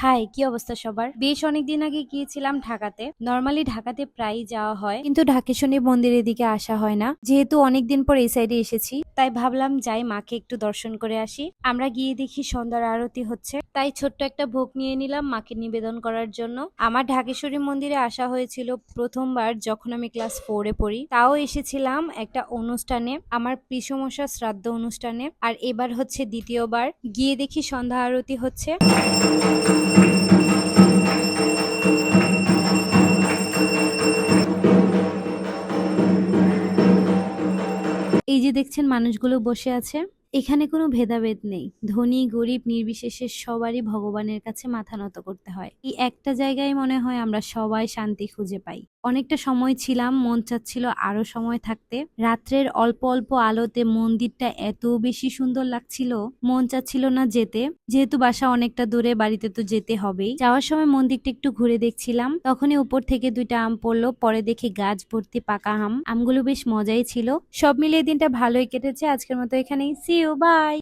High, কি অবস্থা সবার? বেশ অনেকদিন আগে গিয়েছিলাম ঢাকাতে। নর্মালি ঢাকাতে প্রায়ই যাওয়া হয়, কিন্তু ঢাকেশ্বরী মন্দিরের দিকে আসা হয় না। যেহেতু অনেকদিন পর এই সাইডে এসেছি, তাই ভাবলাম যাই, মাকে একটু দর্শন করে আসি। আমরা গিয়ে দেখি সন্ধ্যার আরতি হচ্ছে। তাই ছোট্ট একটা ভোগ নিয়ে নিলাম মাকে নিবেদন করার জন্য। আমার ঢাকেশ্বরী মন্দিরে আসা হয়েছিল প্রথমবার যখন আমি ক্লাস ফোরে পড়ি। তাও এসেছিলাম একটা অনুষ্ঠানে, আমার পিসমশা শ্রাদ্ধ অনুষ্ঠানে। আর এবার হচ্ছে দ্বিতীয়বার। গিয়ে দেখি সন্ধ্যা আরতি হচ্ছে। এই যে দেখছেন মানুষগুলো বসে আছে, এখানে কোনো ভেদাভেদ নেই। ধনী, গরিব, নির্বিশেষে সবারই ভগবানের কাছে মাথা নত করতে হয়। এই একটা জায়গায় মনে হয় আমরা সবাই শান্তি খুঁজে পাই। অনেকটা সময় ছিলাম, মন চাচ্ছিল আরও সময় থাকতে। রাত্রের অল্প অল্প আলোতে মন্দিরটা এত বেশি সুন্দর লাগছিল, মন চাচ্ছিল না যেতে। যেহেতু বাসা অনেকটা দূরে, বাড়িতে তো যেতে হবেই। যাওয়ার সময় মন্দিরটা একটু ঘুরে দেখছিলাম। তখনই উপর থেকে দুইটা আম পড়ল, পরে দেখি গাছ ভর্তি পাকা আম। আমগুলো বেশ মজাই ছিল। সব মিলিয়ে দিনটা ভালোই কেটেছে। আজকের মতো এখানেই। C you by